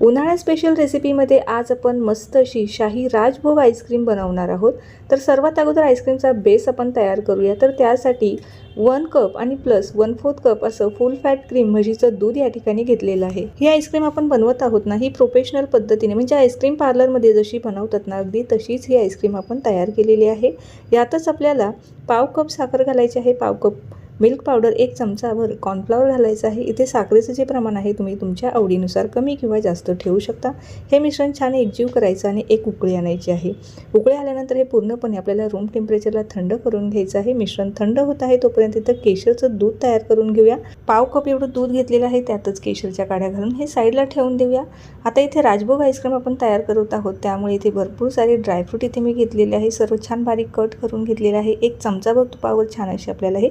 उन्हाळा स्पेशल रेसिपीमध्ये आज आपण मस्त अशी शाही राजभोग आईस्क्रीम बनवणार आहोत. तर सर्वात अगोदर आईस्क्रीमचा बेस आपण तयार करूया. तर त्यासाठी वन कप आणि प्लस वन फोर्थ कप असं फुल फॅट क्रीम म्हशीचं दूध या ठिकाणी घेतलेलं आहे. ही आईस्क्रीम आपण बनवत आहोत ना ही प्रोफेशनल पद्धतीने म्हणजे आईस्क्रीम पार्लरमध्ये जशी बनवतात ना अगदी तशीच ही आईस्क्रीम आपण तयार केलेली आहे. यातच आपल्याला पाव कप साखर घालायची आहे. पाव कप मिल्क पावडर एक चमचावर कॉर्नफ्लॉवर घालायचं आहे. इथे साखरेचं जे प्रमाण आहे तुम्ही तुमच्या आवडीनुसार कमी किंवा जास्त ठेवू शकता. हे मिश्रण छान एकजीव करायचं आणि एक उकळी आणायची आहे. उकळी आल्यानंतर हे पूर्णपणे आपल्याला रूम टेम्परेचरला थंड करून घ्यायचं आहे. मिश्रण थंड होत आहे तोपर्यंत इथं केशरचं दूध तयार करून घेऊया. पाव कप एवढं दूध घेतलेलं आहे त्यातच केशरच्या काड्या घालून हे साईडला ठेवून देऊया. आता इथे राजभोग आईस्क्रीम आपण तयार करत आहोत. त्यामुळे इथे भरपूर सारे ड्रायफ्रूट इथे मी घेतलेले आहे. सर्व छान बारीक कट करून घेतलेलं आहे. एक चमचाभर तुपावर छान असे आपल्याला हे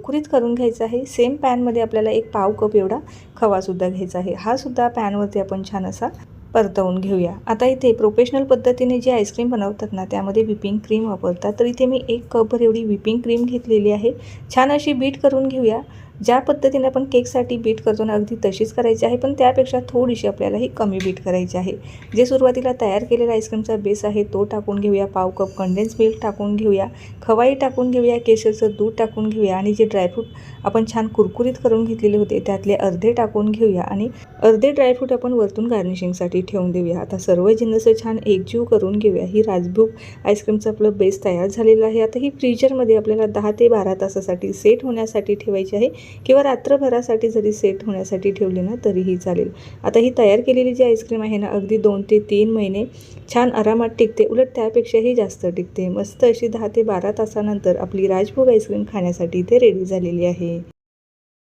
कुरकुरीत करून घ्यायचं आहे. सेम पॅनमध्ये आपल्याला एक पाव कप एवढा खवासुद्धा घ्यायचा आहे. हा सुद्धा पॅनवरती आपण छान असा परतवून घेऊया. आता इथे प्रोफेशनल पद्धतीने जे आईस्क्रीम बनवतात ना त्यामध्ये व्हिपिंग क्रीम वापरतात. तर इथे मी एक कपभर एवढी व्हिपिंग क्रीम घेतलेली आहे. छान अशी बीट करून घेऊया. ज्या पद्धतीने आपण केकसाठी बीट करतो ना अगदी तशीच करायची आहे पण त्यापेक्षा थोडीशी आपल्याला ही कमी बीट करायची आहे. जे सुरुवातीला तयार केलेला आईस्क्रीमचा बेस आहे तो टाकून घेऊया पाव कप कंडेन्स मिल्क टाकून घेऊया खवाई टाकून घेऊया केशरचं दूध टाकून घेऊया आणि जे ड्रायफ्रूट आपण छान कुरकुरीत करून घेतलेले होते त्यातले अर्धे टाकून घेऊया आणि अर्धे ड्रायफ्रूट आपण वरतून गार्निशिंगसाठी ठेवून देऊया. आता सर्व जिन्नसं छान एकजीव करून घेऊया. ही राजभोग आईस्क्रीमचं आपलं बेस तयार झालेला आहे. आता ही फ्रीजरमध्ये आपल्याला दहा ते बारा तासासाठी सेट होण्यासाठी ठेवायची आहे. किंवा रात्रभरासाठी जरी सेट होण्यासाठी ठेवली ना तरीही चालेल. आता ही तयार केलेली जी आईस्क्रीम आहे ना अगदी दोन ते तीन महिने छान आरामात टिकते. उलट त्यापेक्षाही जास्त टिकते. मस्त अशी दहा ते बारा तासानंतर आपली राजभोग आईस्क्रीम खाण्यासाठी इथे रेडी झालेली आहे.